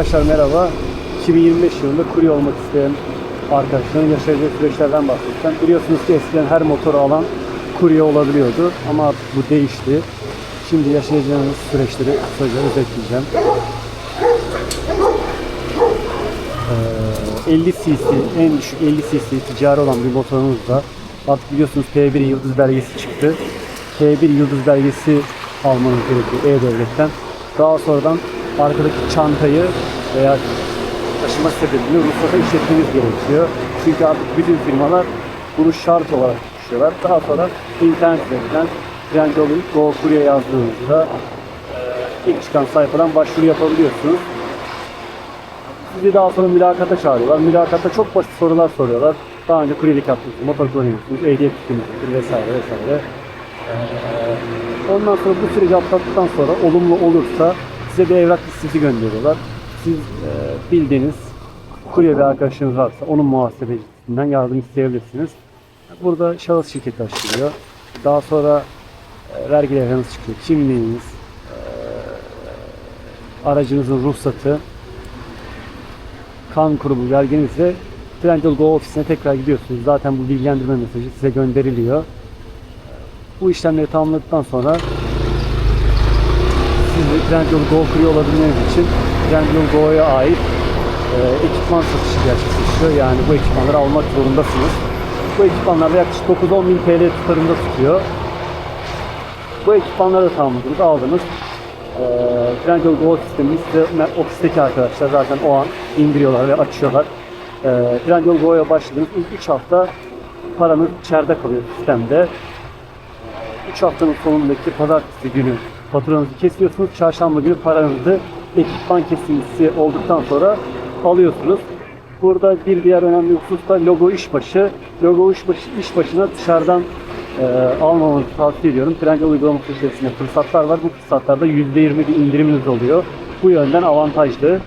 Arkadaşlar merhaba. 2025 yılında kurye olmak isteyen arkadaşların yaşayacağı süreçlerden bahsedeceğim. Biliyorsunuz ki eskiden her motoru alan kurye olabiliyordu ama bu değişti. Şimdi yaşayacağınız süreçleri kısaca özetleyeceğim. Ee, 50 cc, en düşük 50 cc ticari olan bir motorunuzda artık biliyorsunuz P1 yıldız belgesi çıktı. P1 yıldız belgesi almanız gerekiyor E-Devlet'ten. Daha sonradan arkadaki çantayı veya taşıma sebebini ruhsata işletmeniz gerekiyor. Çünkü artık bütün firmalar bunu şart olarak düşüyorlar. Daha sonra internet üzerinden Trendyol'u Go Courier'e yazdığınızda e, ilk çıkan sayfadan başvuru yapabiliyorsunuz. Sizi daha sonra mülakata çağırıyorlar. Mülakatta çok basit sorular soruyorlar. Daha önce kuryelik yaptınız, motor kullanıyorsunuz, ehliyet tutumunuz vesaire vesaire. Ee, ondan sonra bu süreci atlattıktan sonra olumlu olursa size bir evrak listesi gönderiyorlar. Siz e, bildiğiniz kurye bir arkadaşınız varsa onun muhasebecisinden yardım isteyebilirsiniz. Burada şahıs şirketi açılıyor. Daha sonra e, vergi levhanız çıkıyor. Kimliğiniz, e, aracınızın ruhsatı, kan grubu belgenizle Trendyol Go ofisine tekrar gidiyorsunuz. Zaten bu bilgilendirme mesajı size gönderiliyor. Bu işlemleri tamamladıktan sonra Trendyol Go kuruyor olabilmeniz için Trendyol Go'ya ait e, ekipman satışı gerçekleşiyor. Yani bu ekipmanları almak zorundasınız. Bu ekipmanlar yaklaşık 9-10 bin TL tutarında tutuyor. Bu ekipmanları da tamamladınız, aldınız. E, Trendyol Go sistemini size ofisteki arkadaşlar zaten o an indiriyorlar ve açıyorlar. E, Trendyol Go'ya başladığınız ilk 3 hafta paranız içeride kalıyor sistemde. 3 haftanın sonundaki pazartesi günü faturanızı kesiyorsunuz. Çarşamba günü paranızı ekipman kesimisi olduktan sonra alıyorsunuz. Burada bir diğer önemli husus da logo işbaşı. Logo işbaşı, işbaşına dışarıdan e, almamanızı tavsiye ediyorum. Trendyol uygulaması içerisinde fırsatlar var. Bu fırsatlarda %20 bir indiriminiz oluyor. Bu yönden avantajlı.